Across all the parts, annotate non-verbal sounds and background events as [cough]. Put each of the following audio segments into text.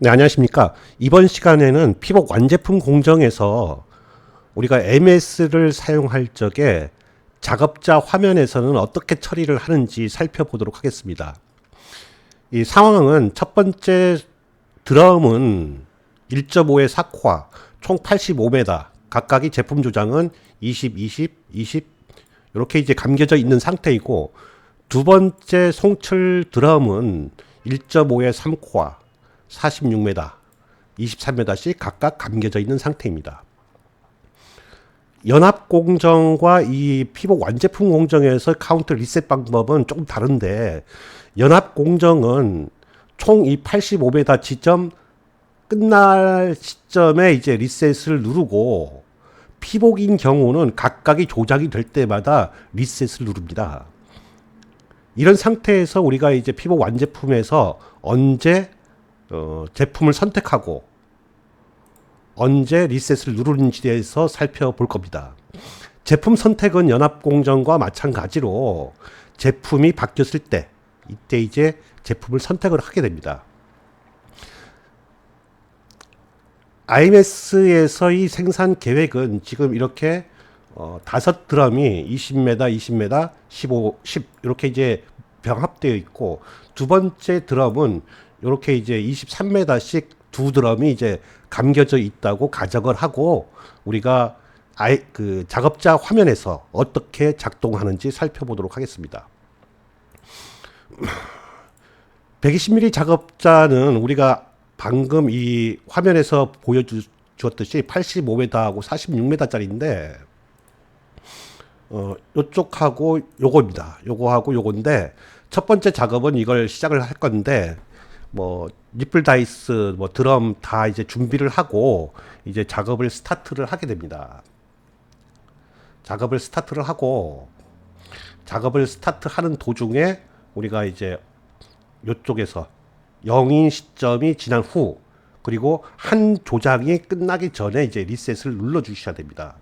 네, 안녕하십니까. 이번 시간에는 피복 완제품 공정에서 우리가 MS를 사용할 적에 작업자 화면에서는 어떻게 처리를 하는지 살펴보도록 하겠습니다. 이 상황은 첫 번째 드럼은 1.5의 4코아, 총 85m, 각각이 제품 조장은 20, 20, 20, 이렇게 이제 감겨져 있는 상태이고, 두 번째 송출 드럼은 1.5의 3코아, 46m, 23m씩 각각 감겨져 있는 상태입니다. 연합 공정과 이 피복 완제품 공정에서 카운트 리셋 방법은 조금 다른데 연합 공정은 총 이 85m 지점 끝날 시점에 이제 리셋을 누르고 피복인 경우는 각각이 조작이 될 때마다 리셋을 누릅니다. 이런 상태에서 우리가 이제 피복 완제품에서 언제 어, 제품을 선택하고 언제 리셋을 누르는지에 대해서 살펴볼 겁니다. 제품 선택은 연합공정과 마찬가지로 제품이 바뀌었을 때 이때 이제 제품을 선택을 하게 됩니다. IMS에서의 생산 계획은 지금 이렇게 어, 다섯 드럼이 20m, 20m, 15, 10 이렇게 이제 병합되어 있고 두 번째 드럼은 이렇게 이제 23m씩 두 드럼이 이제 감겨져 있다고 가정을 하고 우리가 아이 그 작업자 화면에서 어떻게 작동하는지 살펴보도록 하겠습니다. [clears throat] 120mm 작업자는 우리가 방금 이 화면에서 보여주었듯이 85m하고 46m짜리인데 어 요쪽하고 요거입니다. 요거하고 요건데 첫 번째 작업은 이걸 시작을 할 건데 뭐 니플 다이스 뭐 드럼 다 이제 준비를 하고 이제 작업을 스타트를 하게 됩니다. 작업을 스타트를 하고 작업을 스타트하는 도중에 우리가 이제 요쪽에서 영인 시점이 지난 후 그리고 한 조작이 끝나기 전에 이제 리셋을 눌러 주셔야 됩니다.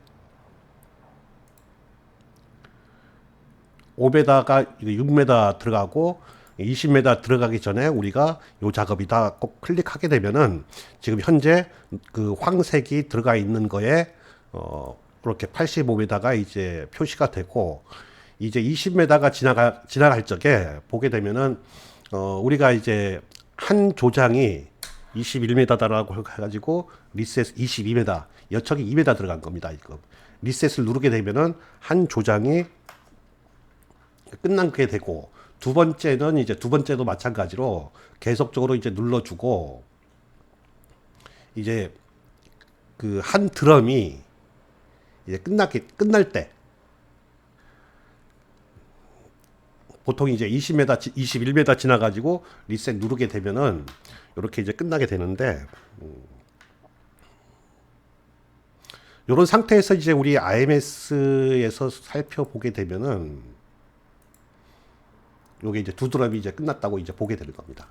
5m가 6m 들어가고 20m 들어가기 전에 우리가 요 작업이다 꼭 클릭하게 되면은 지금 현재 그 황색이 들어가 있는 거에 어 그렇게 85m가 이제 표시가 되고 이제 20m가 지나가 지나갈 적에 보게 되면은 어 우리가 이제 한 조장이 21m다라고 해가지고 리셋 22m 여척이 2m 들어간 겁니다 이거. 리셋을 누르게 되면은 한 조장이 끝나게 되고 두 번째는 이제 두 번째도 마찬가지로 계속적으로 이제 눌러주고 이제 그 한 드럼이 이제 끝나게 끝날 때 보통 이제 20m, 21m 지나가지고 리셋 누르게 되면은 이렇게 이제 끝나게 되는데 이런 상태에서 이제 우리 IMS에서 살펴보게 되면은 요게 이제 두 드럼이 이제 끝났다고 이제 보게 되는 겁니다.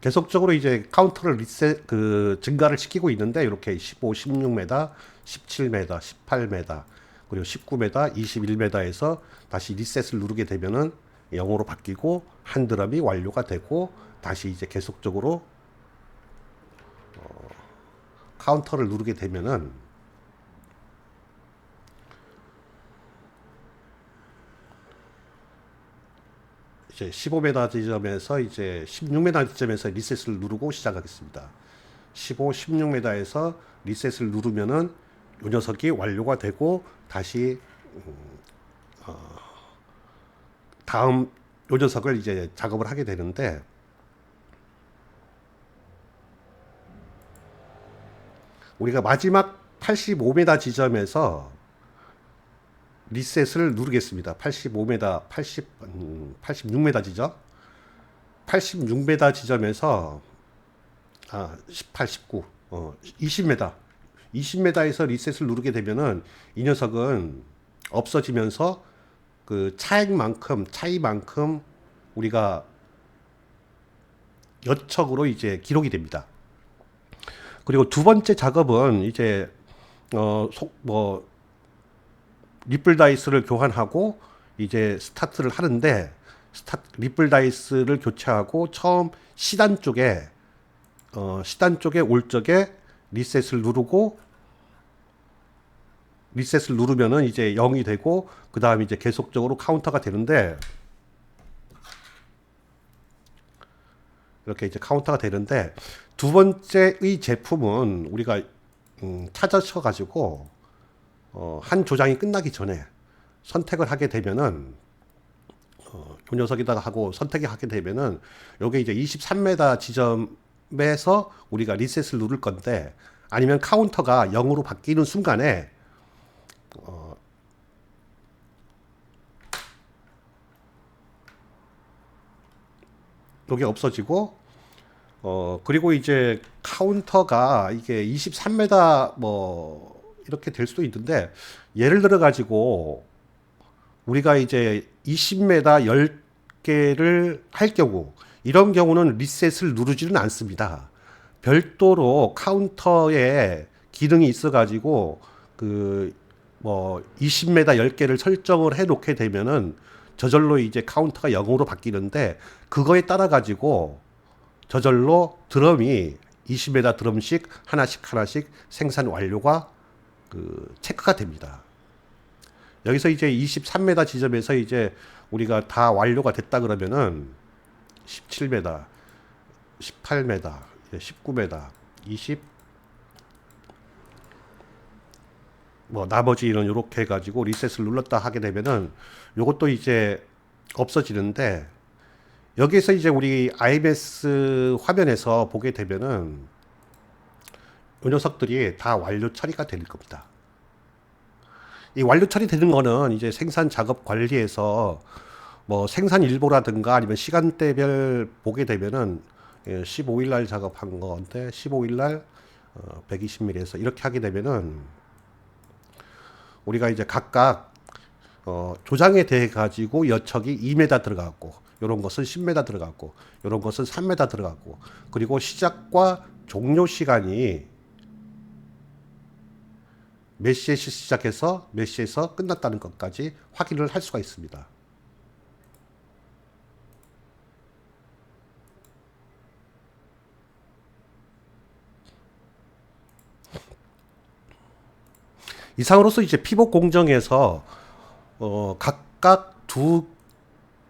계속적으로 이제 카운터를 리셋 그 증가를 시키고 있는데 이렇게 15, 16m, 17m, 18m 그리고 19m, 21m에서 다시 리셋을 누르게 되면은 0으로 바뀌고 한 드럼이 완료가 되고 다시 이제 계속적으로 어, 카운터를 누르게 되면은 이제 15m 지점에서 이제 16m 지점에서 리셋을 누르고 시작하겠습니다. 15, 16m에서 리셋을 누르면은 이 녀석이 완료가 되고 다시 음, 어, 다음 요 녀석을 이제 작업을 하게 되는데 우리가 마지막 85m 지점에서 리셋을 누르겠습니다. 85m, 80, 음, 86m 지점. 86m 지점에서 아, 18, 19, 어, 20m. 20m에서 리셋을 누르게 되면은 이 녀석은 없어지면서 그 차액만큼, 차이만큼 우리가 여척으로 이제 기록이 됩니다. 그리고 두 번째 작업은 이제 어, 속, 뭐, 리플 다이스를 교환하고 이제 스타트를 하는데 스타, 리플 다이스를 교체하고 처음 시단 쪽에 어, 시단 쪽에 올 적에 리셋을 누르고 리셋을 누르면은 이제 0이 되고 그 다음에 이제 계속적으로 카운터가 되는데 이렇게 이제 카운터가 되는데 두 번째의 제품은 우리가 음, 찾아쳐 가지고 어, 한 조장이 끝나기 전에 선택을 하게 되면은 어, 요 녀석에다가 하고 선택을 하게 되면은 요게 이제 23m 지점에서 우리가 리셋을 누를 건데 아니면 카운터가 0으로 바뀌는 순간에 어, 요게 없어지고 어 그리고 이제 카운터가 이게 23m 뭐 이렇게 될 수도 있는데 예를 들어 가지고 우리가 이제 20m 10개를 할 경우 이런 경우는 리셋을 누르지는 않습니다. 별도로 카운터에 기능이 있어 가지고 그 뭐 20m 10개를 설정을 해 놓게 되면은 저절로 이제 카운터가 0으로 바뀌는데 그거에 따라 가지고 저절로 드럼이 20m 드럼씩 하나씩 하나씩 생산 완료가 그 체크가 됩니다. 여기서 이제 23m 지점에서 이제 우리가 다 완료가 됐다 그러면은 17m, 18m, 19m, 20, 뭐 나머지는 이렇게 해가지고 리셋을 눌렀다 하게 되면은 요것도 이제 없어지는데 여기에서 이제 우리 IMS 화면에서 보게 되면은 이 녀석들이 다 완료 처리가 될 겁니다. 이 완료 처리되는 거는 이제 생산 작업 관리에서 뭐 생산 일보라든가 아니면 시간대별 보게 되면은 15일 날 작업한 건데 15일 날 120mm에서 이렇게 하게 되면은 우리가 이제 각각 어, 조장에 대해 가지고 여척이 2m 들어갔고 이런 것은 10m 들어갔고 이런 것은 3m 들어갔고 그리고 시작과 종료 시간이 몇 시에 시작해서 몇 시에서 끝났다는 것까지 확인을 할 수가 있습니다. 이상으로서 이제 피복 공정에서 어, 각각 두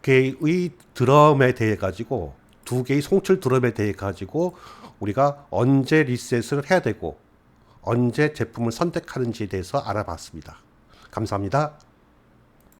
개의 드럼에 대해 가지고 두 개의 송출 드럼에 대해 가지고 우리가 언제 리셋을 해야 되고 언제 제품을 선택하는지에 대해서 알아봤습니다. 감사합니다.